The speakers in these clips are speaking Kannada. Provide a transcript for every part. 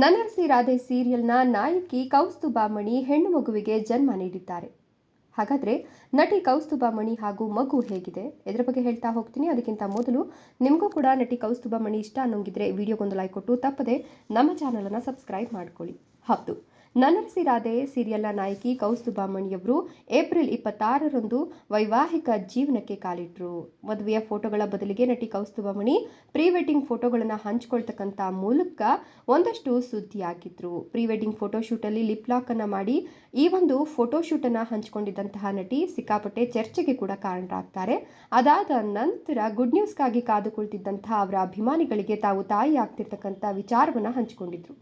ನನರಸಿ ರಾಧೆ ಸೀರಿಯಲ್ನ ನಾಯಕಿ ಕೌಸ್ತುಬಾಮಣಿ ಹೆಣ್ಣು ಮಗುವಿಗೆ ಜನ್ಮ ನೀಡಿದ್ದಾರೆ. ಹಾಗಾದರೆ ನಟಿ ಕೌಸ್ತುಬಾಮಣಿ ಹಾಗೂ ಮಗು ಹೇಗಿದೆ? ಇದರ ಬಗ್ಗೆ ಹೇಳ್ತಾ ಹೋಗ್ತೀನಿ. ಅದಕ್ಕಿಂತ ಮೊದಲು ನಿಮಗೂ ಕೂಡ ನಟಿ ಕೌಸ್ತುಬಾಮಣಿ ಇಷ್ಟ ಅನ್ನೋಂಗಿದ್ರೆ ವಿಡಿಯೋಗೊಂದು ಲೈಕ್ ಕೊಟ್ಟು ತಪ್ಪದೆ ನಮ್ಮ ಚಾನಲನ್ನು ಸಬ್ಸ್ಕ್ರೈಬ್ ಮಾಡ್ಕೊಳ್ಳಿ. ಹೌದು. ನನರಸಿ ರಾಧೆ ಸೀರಿಯಲ್ನ ನಾಯಕಿ ಕೌಸ್ತುಭಾಮಣಿಯವರು ಏಪ್ರಿಲ್ ಇಪ್ಪತ್ತಾರರಂದು ವೈವಾಹಿಕ ಜೀವನಕ್ಕೆ ಕಾಲಿಟ್ಟರು ಮದುವೆಯ ಫೋಟೋಗಳ ಬದಲಿಗೆ ನಟಿ ಕೌಸ್ತುಭಾಮಣಿ ಪ್ರೀ ವೆಡ್ಡಿಂಗ್ ಫೋಟೋಗಳನ್ನು ಹಂಚಿಕೊಳ್ತಕ್ಕಂಥ ಮೂಲಕ ಒಂದಷ್ಟು ಸುದ್ದಿಯಾಗಿದ್ರು. ಪ್ರೀ ವೆಡ್ಡಿಂಗ್ ಫೋಟೋಶೂಟಲ್ಲಿ ಲಿಪ್ ಲಾಕ್ ಅನ್ನ ಮಾಡಿ ಈ ಒಂದು ಫೋಟೋಶೂಟನ್ನು ಹಂಚಿಕೊಂಡಿದ್ದಂತಹ ನಟಿ ಸಿಕ್ಕಾಪಟ್ಟೆ ಚರ್ಚೆಗೆ ಕೂಡ ಕಾರಣರಾಗ್ತಾರೆ. ಅದಾದ ನಂತರ ಗುಡ್ ನ್ಯೂಸ್ಗಾಗಿ ಕಾದುಕೊಳ್ತಿದ್ದಂತಹ ಅವರ ಅಭಿಮಾನಿಗಳಿಗೆ ತಾವು ತಾಯಿ ಆಗ್ತಿರ್ತಕ್ಕಂಥ ವಿಚಾರವನ್ನು ಹಂಚಿಕೊಂಡಿದ್ರು.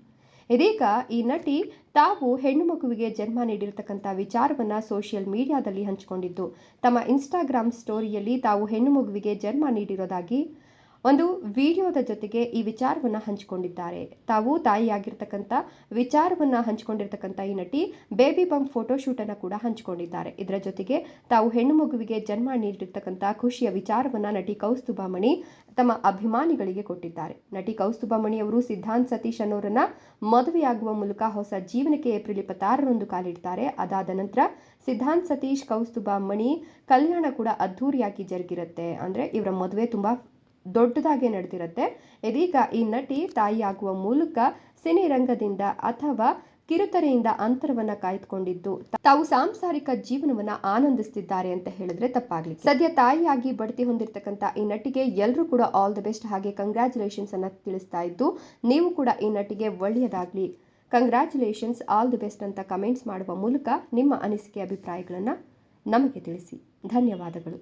ಇದೀಗ ಈ ನಟಿ ತಾವು ಹೆಣ್ಣು ಮಗುವಿಗೆ ಜನ್ಮ ನೀಡಿರತಕ್ಕಂಥ ವಿಚಾರವನ್ನ ಸೋಷಿಯಲ್ ಮೀಡಿಯಾದಲ್ಲಿ ಹಂಚಿಕೊಂಡಿದ್ದು. ತಮ್ಮ ಇನ್ಸ್ಟಾಗ್ರಾಮ್ ಸ್ಟೋರಿಯಲ್ಲಿ ತಾವು ಹೆಣ್ಣು ಮಗುವಿಗೆ ಜನ್ಮ ನೀಡಿರೋದಾಗಿ ಒಂದು ವಿಡಿಯೋದ ಜೊತೆಗೆ ಈ ವಿಚಾರವನ್ನು ಹಂಚಿಕೊಂಡಿದ್ದಾರೆ. ತಾವು ತಾಯಿಯಾಗಿರ್ತಕ್ಕಂಥ ವಿಚಾರವನ್ನು ಹಂಚಿಕೊಂಡಿರ್ತಕ್ಕಂಥ ಈ ನಟಿ ಬೇಬಿ ಬಂಪ್ ಫೋಟೋಶೂಟನ್ನು ಕೂಡ ಹಂಚಿಕೊಂಡಿದ್ದಾರೆ. ಇದರ ಜೊತೆಗೆ ತಾವು ಹೆಣ್ಣು ಮಗುವಿಗೆ ಜನ್ಮ ನೀಡಿರ್ತಕ್ಕಂಥ ಖುಷಿಯ ವಿಚಾರವನ್ನು ನಟಿ ಕೌಸ್ತುಭಾಮಣಿ ತಮ್ಮ ಅಭಿಮಾನಿಗಳಿಗೆ ಕೊಟ್ಟಿದ್ದಾರೆ. ನಟಿ ಕೌಸ್ತುಭಾಮಣಿ ಅವರು ಸಿದ್ಧಾಂತ್ ಸತೀಶ್ ಅನ್ನೋರನ್ನ ಮದುವೆಯಾಗುವ ಮೂಲಕ ಹೊಸ ಜೀವನಕ್ಕೆ ಏಪ್ರಿಲ್ ಇಪ್ಪತ್ತಾರರಂದು ಕಾಲಿಡ್ತಾರೆ. ಅದಾದ ನಂತರ ಸಿದ್ಧಾಂತ್ ಸತೀಶ್, ಕೌಸ್ತುಭಾಮಣಿ ಕಲ್ಯಾಣ ಕೂಡ ಅದ್ಧೂರಿಯಾಗಿ ಜರುಗಿರುತ್ತೆ. ಅಂದರೆ ಇವರ ಮದುವೆ ತುಂಬ ದೊಡ್ಡದಾಗಿ ನಡೆದಿರುತ್ತೆ ಇದೀಗ ಈ ನಟಿ ತಾಯಿಯಾಗುವ ಮೂಲಕ ಸಿನಿರಂಗದಿಂದ ಅಥವಾ ಕಿರುತೆರೆಯಿಂದ ಅಂತರವನ್ನ ಕಾಯ್ದುಕೊಂಡಿದ್ದು, ತಾವು ಸಾಂಸಾರಿಕ ಜೀವನವನ್ನ ಆನಂದಿಸ್ತಿದ್ದಾರೆ ಅಂತ ಹೇಳಿದ್ರೆ ತಪ್ಪಾಗ್ಲಿ ಸದ್ಯ ತಾಯಿಯಾಗಿ ಬಡ್ತಿ ಹೊಂದಿರತಕ್ಕಂತ ಈ ನಟಿಗೆ ಎಲ್ಲರೂ ಕೂಡ ಆಲ್ ದ ಬೆಸ್ಟ್ ಹಾಗೆ ಕಂಗ್ರ್ಯಾಚುಲೇಷನ್ಸ್ ಅನ್ನ ತಿಳಿಸ್ತಾ ಇದ್ದು, ನೀವು ಕೂಡ ಈ ನಟಿಗೆ ಒಳ್ಳೆಯದಾಗ್ಲಿ. ಕಂಗ್ರ್ಯಾಚುಲೇಷನ್ಸ್ ಆಲ್ ದಿ ಬೆಸ್ಟ್ ಅಂತ ಕಮೆಂಟ್ಸ್ ಮಾಡುವ ಮೂಲಕ ನಿಮ್ಮ ಅನಿಸಿಕೆ, ಅಭಿಪ್ರಾಯಗಳನ್ನು ನಮಗೆ ತಿಳಿಸಿ. ಧನ್ಯವಾದಗಳು.